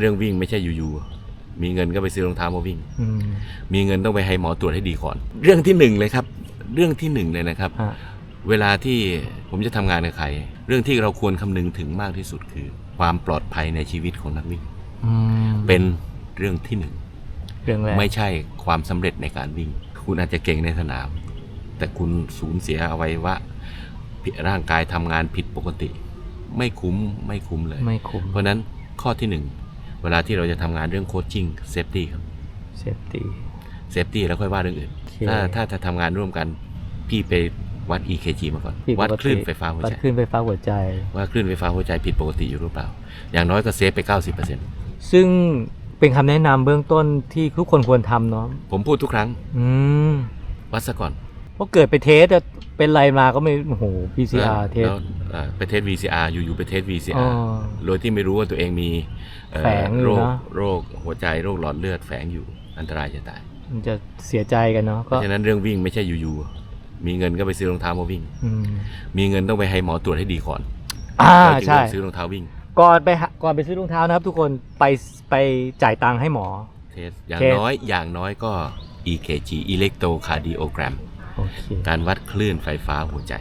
เรื่องวิ่งไม่ใช่อยู่ๆ มีเงินก็ไปซื้อรองเท้ามาวิ่งอืมมีเงินต้องไปให้หมอตรวจให้ดีก่อน เรื่องที่หนึ่งเลยครับ เรื่องที่หนึ่งเลยนะครับ ฮะ เวลาที่ผมจะทำงานกับใคร เรื่องที่เราควรคำนึงถึงมากที่สุดคือ ความปลอดภัยในชีวิตของนักวิ่งอืมเป็นเรื่องที่หนึ่ง เรื่องแรกไม่ใช่ความสำเร็จในการวิ่ง คุณอาจจะเก่งในสนาม แต่คุณสูญเสียอวัยวะผิดร่างกายทำงานผิดปกติ ไม่คุ้มไม่คุ้มเลย ไม่คุ้มเพราะฉะนั้นข้อที่หนึ่ง เวลาที่เราจะทำงานเรื่องโคชชิ่งเซฟตี้ครับเซฟตี้เซฟตี้แล้วค่อยว่าเรื่องอื่นโอเคถ้าถ้าจะทำงานร่วมกันพี่ไปวัด EKG มาก่อนผิดปกติวัดคลื่นไฟฟ้าหัววัดใจคลื่นไฟฟ้าหัวใจ ว่าคลื่นไฟฟ้าหัวใจผิดปกติอยู่หรือเปล่า อย่างน้อยก็เซฟไป 90%ซึ่งเป็นคำแนะนำเบื้องต้นที่ทุกคนควรทำเนาะผมพูดทุกครั้ง อืมวัดซะก่อนเพราะเกิดไปเทสอะเป็นไรมาก็ไม่โอ้โห PCR เทสแล้วเอ่อ ไปเทส VCR อยู่ๆไปเทสอ๋ VCR อโดยที่ไม่รู้ว่าตัวเองมีเอ่อแฝงอยู่โรคเนอะโรคหัวใจโรคหลอดเลือดแฝงอยู่อันตรายจะตาย มันจะเสียใจกันเนาะเพก็ราะฉะนั้นเรื่องวิ่งไม่ใช่อยู่ๆมีเงินก็ไปซื้อรองเท้ามาวิ่งอืมมีเงินต้องไปให้หมอตรวจให้ดีก่อนอ่าเราจึงใช่เริ่มซื้อรองเท้าวิ่ง ก่อนไปหาก่อนไปซื้อรองเท้านะครับ ทุกคนไปไปจ่ายตังค์ให้หมอเทสอย่างเทสน้อยอย่างน้อยก็ EKG electrocardiogram โอเคการวัดคลื่นไฟฟ้าหัวใจ